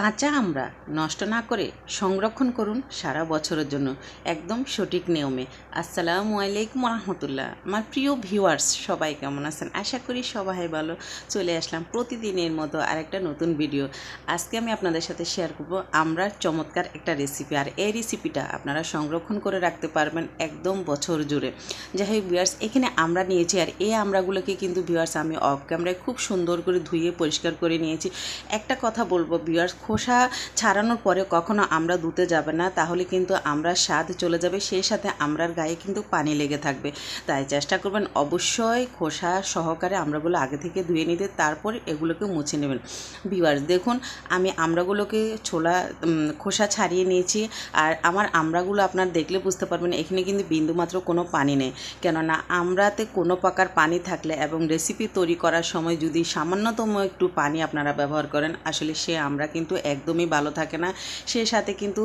কাঁচা আমরা নষ্ট না করে সংরক্ষণ করুন সারা বছরের জন্য। একদম সঠিক নিয়মে। আসসালামু আলাইকুম রহমতুল্লাহ আমার প্রিয় ভিউয়ার্স, সবাই কেমন আছেন? আশা করি সবাই ভালো। চলে আসলাম প্রতিদিনের মতো আরেকটা নতুন ভিডিও। আজকে আমি আপনাদের সাথে শেয়ার করব আমরা চমৎকার একটা রেসিপি আর এই রেসিপিটা আপনারা সংরক্ষণ করে রাখতে পারবেন একদম বছর জুড়ে। যাই হোক ভিউয়ার্স, এখানে আমরা নিয়েছি আর এই আমরাগুলোকে কিন্তু ভিউয়ার্স আমি অফ ক্যামেরায় খুব সুন্দর করে ধুয়ে পরিষ্কার করে নিয়েছি। একটা কথা বলব ভিউয়ার্স খোসা ছাড়ানোর পরে কখনো আমরা ধুতে যাবে না, তাহলে কিন্তু আমরা স্বাদ চলে যাবে, সেই সাথে আমরার গায়ে কিন্তু পানি লেগে থাকবে। তাই চেষ্টা করবেন অবশ্যই খোসা সহকারে আমরাগুলো আগে থেকে ধুয়ে নিতে, তারপর এগুলোকে মুছে নেবেন। ভিউয়ার্স, দেখুন, আমি আমরাগুলোকে ছোলা খোসা ছাড়িয়ে নিয়েছি, আর আমার আমরাগুলো আপনার দেখলে বুঝতে পারবেন, এখানে কিন্তু বিন্দুমাত্র কোনো পানি নেই। কেননা আমরাতে কোনো প্রকার পানি থাকলে এবং রেসিপি তৈরি করার সময় যদি সামান্যতম একটু পানি আপনারা ব্যবহার করেন, আসলে সে আমরা কিন্তু একদমই ভালো থাকে না। সে সাথে কিন্তু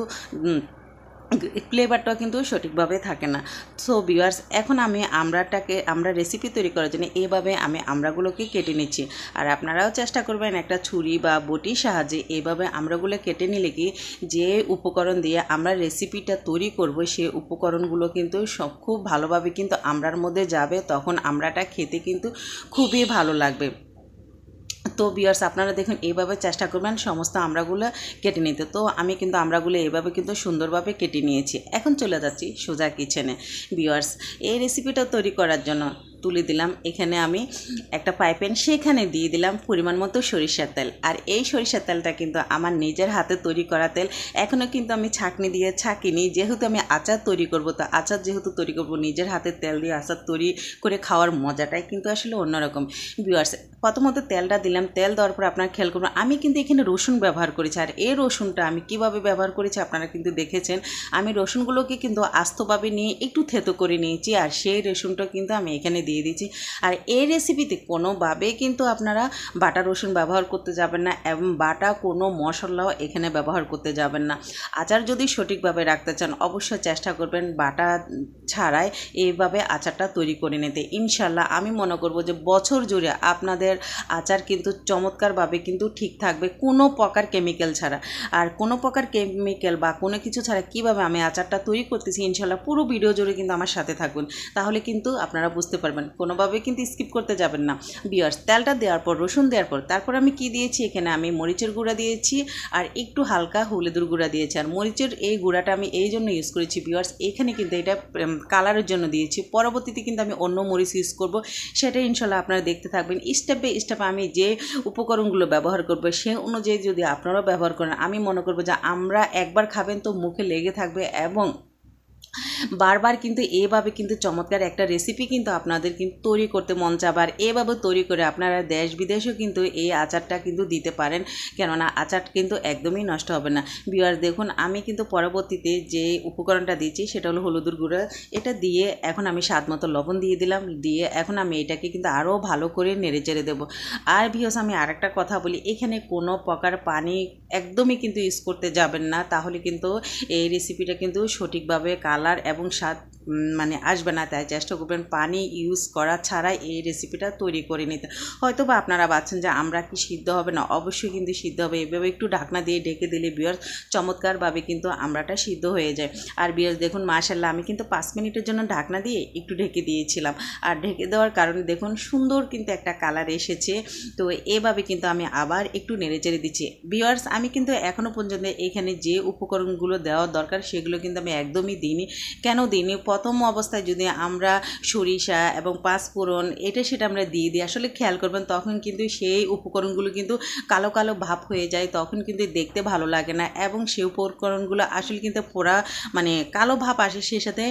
ফ্লেভারটাও কিন্তু সঠিকভাবে থাকে না। সো ভিউয়ার্স এখন আমি আমরাটাকে আমরা রেসিপি তৈরি করার জন্য এইভাবে আমি আমরাগুলোকে কেটে নিচ্ছি। আর আপনারাও চেষ্টা করবেন একটা ছুরি বা বটির সাহায্যে এইভাবে আমরাগুলো কেটে নিলে কি যে উপকরণ দিয়ে আমরা রেসিপিটা তৈরি করব সেই উপকরণগুলো কিন্তু সব, খুব ভালোভাবে কিন্তু আমরার মধ্যে যাবে, তখন আমরাটা খেতে কিন্তু খুবই ভালো লাগবে। তো বিয়ার্স আপনারা দেখুন, এইভাবে চেষ্টা করবেন সমস্ত আমরাগুলো কেটে নিতে। তো আমি কিন্তু আমরাগুলো এইভাবে কিন্তু সুন্দরভাবে কেটে নিয়েছি। এখন চলে যাচ্ছি সোজা কিচেনে বিয়ার্স এই রেসিপিটা তৈরি করার জন্য। তুলে দিলাম। এখানে আমি একটা পাইপেন সেখানে দিয়ে দিলাম পরিমাণ মতো সরিষার তেল। আর এই সরিষার তেলটা কিন্তু আমার নিজের হাতে তৈরি করা তেল। এখনও কিন্তু আমি ছাঁকনি দিয়ে ছাঁকিনি। যেহেতু আমি আচার তৈরি করব, তো আচার যেহেতু তৈরি করব, নিজের হাতে তেল দিয়ে আচার তৈরি করে খাওয়ার মজাটাই কিন্তু আসলে অন্যরকম। ভিউয়ার্স প্রথমত তেলটা দিলাম। তেল দেওয়ার পর আপনারা খেয়াল করবেন আমি কিন্তু এখানে রসুন ব্যবহার করেছি। আর এই রসুনটা আমি কীভাবে ব্যবহার করেছি আপনারা কিন্তু দেখেছেন। আমি রসুনগুলোকে কিন্তু আস্তভাবে নিয়ে একটু থেতো করে নিয়েছি। আর সেই রসুনটা কিন্তু আমি এখানে দিয়ে দিয়েছি। আর এই রেসিপিতে কোনোভাবে কিন্তু আপনারা বাটা রসুন ব্যবহার করতে যাবেন না এবং বাটা কোনো মশলাও এখানে ব্যবহার করতে যাবেন না। আচার যদি সঠিকভাবে রাখতে চান, অবশ্যই চেষ্টা করবেন বাটা ছাড়াই এইভাবে আচারটা তৈরি করে নিতে। ইনশাল্লাহ আমি মনে করব যে বছর জুড়ে আপনাদের আচার কিন্তু চমৎকারভাবে কিন্তু ঠিক থাকবে কোনো প্রকার কেমিক্যাল ছাড়া। আর কোনো প্রকার কেমিক্যাল বা কোনো কিছু ছাড়া কীভাবে আমি আচারটা তৈরি করতেছি ইনশাল্লাহ পুরো ভিডিও জুড়ে কিন্তু আমার সাথে থাকবেন তাহলে কিন্তু আপনারা বুঝতে পারবেন কোনোভাবে কিন্তু স্কিপ করতে যাবেন না। বিয়ার্স তেলটা দেওয়ার পর, রসুন দেওয়ার পর, তারপর আমি কি দিয়েছি? এখানে আমি মরিচের গুঁড়া দিয়েছি আর একটু হালকা হলুদের গুঁড়া দিয়েছি। আর মরিচের এই গুঁড়াটা আমি এই জন্য ইউজ করেছি বিয়ার্স এখানে কিন্তু এটা কালারের জন্য দিয়েছি। পরবর্তীতে কিন্তু আমি অন্য মরিচ ইউজ করব। সেটা ইনশাল্লাহ আপনারা দেখতে থাকবেন। স্টেপ বাই স্টেপ আমি যে উপকরণগুলো ব্যবহার করব, সে অনুযায়ী যদি আপনারাও ব্যবহার করেন, আমি মনে করব যে আমরা একবার খাবেন তো মুখে লেগে থাকবে এবং বারবার কিন্তু এভাবে কিন্তু চমৎকার একটা রেসিপি কিন্তু আপনাদের কিন্তু তৈরি করতে মন চাবার এভাবে তৈরি করে আপনারা দেশ বিদেশেও কিন্তু এই আচারটা কিন্তু দিতে পারেন। কেননা আচার কিন্তু একদমই নষ্ট হবে না। বিয়ার দেখুন, আমি কিন্তু পরবর্তীতে যে উপকরণটা দিচ্ছি সেটা হলো হলুদের গুঁড়ো। এটা দিয়ে এখন আমি স্বাদ মতো লবণ দিয়ে দিলাম। দিয়ে এখন আমি এটাকে কিন্তু আরও ভালো করে নেড়ে চেড়ে দেবো। আর ভিওস আমি আরেকটা কথা বলি, এখানে কোনো প্রকার পানি একদমই কিন্তু ইউজ করতে যাবেন না। তাহলে কিন্তু এই রেসিপিটা কিন্তু সঠিকভাবে কালার এবং স্বাদ মানে আসবে না। তাই চেষ্টা করবেন পানি ইউজ করা ছাড়াই এই রেসিপিটা তৈরি করে নিতে। হয়তো বা আপনারা ভাবছেন যে আমরা কি সিদ্ধ হবে না? অবশ্যই কিন্তু সিদ্ধ হবে। এভাবে একটু ঢাকনা দিয়ে ঢেকে দিলে বিয়ার চমৎকারভাবে কিন্তু আমরাটা সিদ্ধ হয়ে যায়। আর বিয়ার দেখুন মাশাল্লাহ আমি কিন্তু পাঁচ মিনিটের জন্য ঢাকনা দিয়ে একটু ঢেকে দিয়েছিলাম। আর ঢেকে দেওয়ার কারণে দেখুন, সুন্দর কিন্তু একটা কালার এসেছে। তো এভাবে কিন্তু আমি আবার একটু নেড়ে চেড়ে দিচ্ছি। বিয়ার্স, আমি কিন্তু এখনও পর্যন্ত এখানে যে উপকরণগুলো দেওয়ার দরকার, সেগুলো কিন্তু আমি একদমই দিইনি। কেন দিইনি? প্রথম অবস্থায় যদি আমরা সরিষা এবং পাঁচফোড়ন এটা সেটা আমরা দিয়ে দিই, আসলে খেয়াল করবেন তখন কিন্তু সেই উপকরণগুলো কিন্তু কালো কালো ভাব হয়ে যায়, তখন কিন্তু দেখতে ভালো লাগে না এবং সেই উপকরণগুলো আসলে কিন্তু পোড়া মানে কালো ভাব আসে সেই সাথে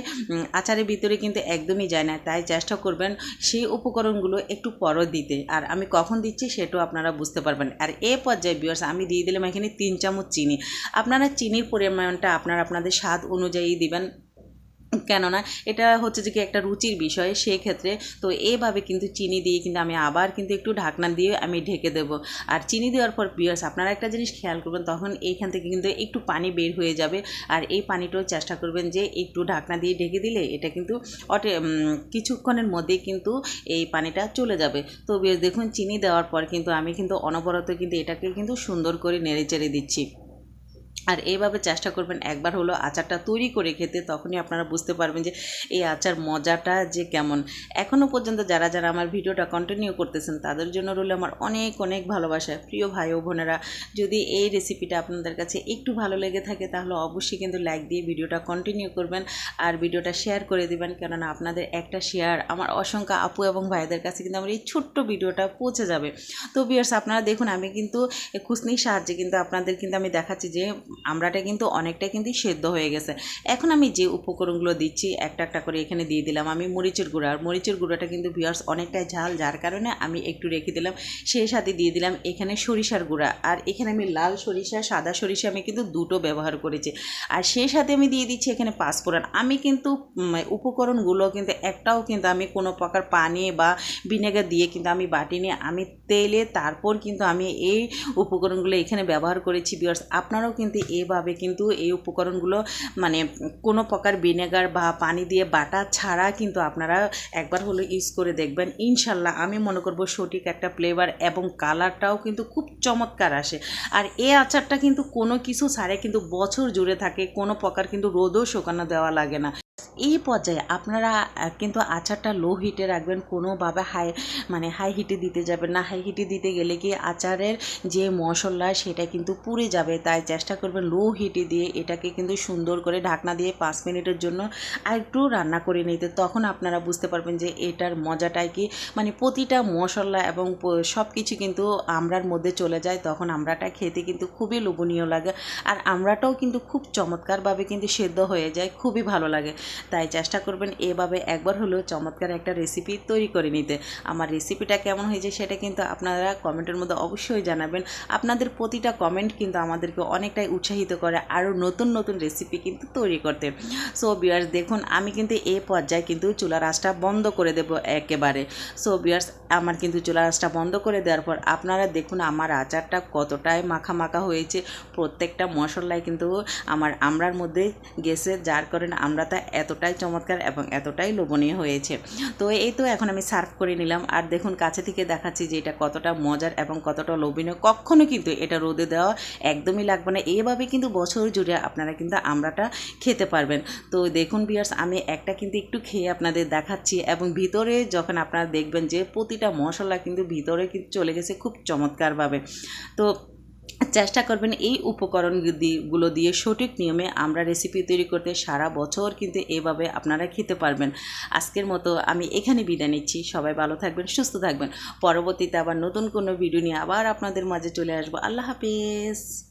আচারের ভিতরে কিন্তু একদমই যায় না। তাই চেষ্টা করবেন সেই উপকরণগুলো একটু পরও দিতে। আর আমি কখন দিচ্ছি সেটাও আপনারা বুঝতে পারবেন। আর এ পর্যায়ে বিয়ার্স আমি দিয়ে দিলাম এখানে তিন চামচ চিনি। আপনারা চিনির পরিমাণটা আপনারা আপনাদের স্বাদ অনুযায়ী দিবেন। কেননা এটা হচ্ছে যে কি একটা রুচির বিষয় সেই ক্ষেত্রে তো এইভাবে কিন্তু চিনি দিয়ে কিন্তু আমি আবার কিন্তু একটু ঢাকনা দিয়ে আমি ঢেকে দেবো। আর চিনি দেওয়ার পর বিয়ার্স আপনারা একটা জিনিস খেয়াল করবেন, তখন এইখান থেকে কিন্তু একটু পানি বের হয়ে যাবে। আর এই পানিটাও চেষ্টা করবেন যে একটু ঢাকনা দিয়ে ঢেকে দিলে এটা কিন্তু অটে কিছুক্ষণের মধ্যেই কিন্তু এই পানিটা চলে যাবে। তো বেশ দেখুন, চিনি দেওয়ার পর কিন্তু আমি কিন্তু অনবরত কিন্তু এটাকে কিন্তু সুন্দর করে নেড়ে চেড়ে দিচ্ছি। আর এইভাবে চেষ্টা করবেন, একবার হলো আচারটা তৈরি করে খেতে, তখনই আপনারা বুঝতে পারবেন যে এই আচার মজাটা যে কেমন। এখনও পর্যন্ত যারা যারা আমার ভিডিওটা কন্টিনিউ করতেছেন, তাদের জন্য রইল আমার অনেক অনেক ভালোবাসা। প্রিয় ভাই ও বোনেরা, যদি এই রেসিপিটা আপনাদের কাছে একটু ভালো লেগে থাকে, তাহলে অবশ্যই কিন্তু লাইক দিয়ে ভিডিওটা কন্টিনিউ করবেন আর ভিডিওটা শেয়ার করে দিবেন। কেননা আপনাদের একটা শেয়ার আমার অসংখ্য আপু এবং ভাইদের কাছে কিন্তু আমার এই ছোট্ট ভিডিওটা পৌঁছে যাবে। তো বিয়ার্স আপনারা দেখুন, আমি কিন্তু এই খুসনির সাহায্যে কিন্তু আপনাদের কিন্তু আমি দেখাচ্ছি যে আমড়াটা কিন্তু অনেকটা কিন্তু সেদ্ধ হয়ে গেছে। এখন আমি যে উপকরণগুলো দিচ্ছি, একটা একটা করে এখানে দিয়ে দিলাম আমি মরিচের গুঁড়া। আর মরিচের গুঁড়োটা কিন্তু বিয়ার্স অনেকটাই ঝাল, যার কারণে আমি একটু রেখে দিলাম। সেই সাথে দিয়ে দিলাম এখানে সরিষার গুঁড়া। আর এখানে আমি লাল সরিষা, সাদা সরিষা আমি কিন্তু দুটো ব্যবহার করেছি। আর সেই সাথে আমি দিয়ে দিচ্ছি এখানে পাঁচফোড়ন। আমি কিন্তু উপকরণগুলো কিন্তু একটাও কিন্তু আমি কোনো প্রকার পানি বা ভিনেগার দিয়ে কিন্তু আমি বাটিনি। আমি তেলে তারপর কিন্তু আমি এই উপকরণগুলো এখানে ব্যবহার করেছি বিয়ার্স আপনারাও কিন্তু এভাবে কিন্তু এই উপকরণগুলো মানে কোনো প্রকার ভিনেগার বা পানি দিয়ে বাটা ছাড়া কিন্তু আপনারা একবার হলে ইউজ করে দেখবেন। ইনশাল্লাহ আমি মনে করব সঠিক একটা ফ্লেভার এবং কালারটাও কিন্তু খুব চমৎকার আসে। আর এ আচারটা কিন্তু কোনো কিছু সারে কিন্তু বছর জুড়ে থাকে, কোনো প্রকার কিন্তু রোদও শুকানো দেওয়া লাগে না। এই পর্যায়ে আপনারা কিন্তু আচারটা লো হিটে রাখবেন, কোনোভাবে হাই মানে হাই হিটে দিতে যাবেন না। হাই হিটে দিতে গেলে কি আচারের যে মশলা, সেটা কিন্তু পুড়ে যাবে। তাই চেষ্টা করবেন লো হিটে দিয়ে এটাকে কিন্তু সুন্দর করে ঢাকনা দিয়ে পাঁচ মিনিটের জন্য আর একটু রান্না করে নিতে। তখন আপনারা বুঝতে পারবেন যে এটার মজাটাই কি। মানে প্রতিটা মশলা এবং সব কিছু কিন্তু আমড়ার মধ্যে চলে যায়। তখন আমরাটা খেতে কিন্তু খুবই লোভনীয় লাগে। আর আমরাটাও কিন্তু খুব চমৎকারভাবে কিন্তু সেদ্ধ হয়ে যায়। খুবই ভালো লাগে। তাই চেষ্টা করবেন এভাবে একবার হলেও চমৎকার একটা রেসিপি তৈরি করে নিতে। আমার রেসিপিটা কেমন হয়েছে সেটা কিন্তু আপনারা কমেন্টের মধ্যে অবশ্যই জানাবেন। আপনাদের প্রতিটা কমেন্ট কিন্তু আমাদেরকে অনেকটাই উৎসাহিত করে আরও নতুন নতুন রেসিপি কিন্তু তৈরি করতে। সো বিয়ার্স দেখুন, আমি কিন্তু এ পর্যায়ে কিন্তু চুলার আঁচটা বন্ধ করে দেব একেবারে। সো বিয়ার্স আমার কিন্তু চুলার আঁচটা বন্ধ করে দেওয়ার পর আপনারা দেখুন আমার আচারটা কতটাই মাখা মাখা হয়েছে। প্রত্যেকটা মশলায় কিন্তু আমার আমড়ার মধ্যে গেছে, যার করেন কারণে আমড়াটা এতটাই চমৎকার এবং এতটাই লোভনীয় হয়েছে। তো এই তো এখন আমি সার্ভ করে নিলাম। আর দেখুন, কাছে থেকে দেখাচ্ছি যে এটা কতটা মজার এবং কতটা লোভনীয়। কখনো কিন্তু এটা রোদে দেওয়া একদমই লাগবে না। এইভাবে কিন্তু বছর জুড়ে আপনারা কিন্তু আমরাটা খেতে পারবেন। তো দেখুন বিয়ার্স আমি একটা কিন্তু একটু খেয়ে আপনাদের দেখাচ্ছি এবং ভিতরে যখন আপনারা দেখবেন যে প্রতিটা মশলা কিন্তু ভিতরে কিন্তু চলে গেছে খুব চমৎকারভাবে। তো চেষ্টা করবেন এই উপকরণগুলো দিয়ে সঠিক নিয়মে আমরা রেসিপি তৈরি করতে সারা বছর কিন্তু এভাবে আপনারা খেতে পারবেন। আজকের মতো আমি এখানে বিদায় নিচ্ছি। সবাই ভালো থাকবেন, সুস্থ থাকবেন। পরবর্তীতে আবার নতুন কোনো ভিডিও নিয়ে আবার আপনাদের মাঝে চলে আসব। আল্লাহ হাফিজ।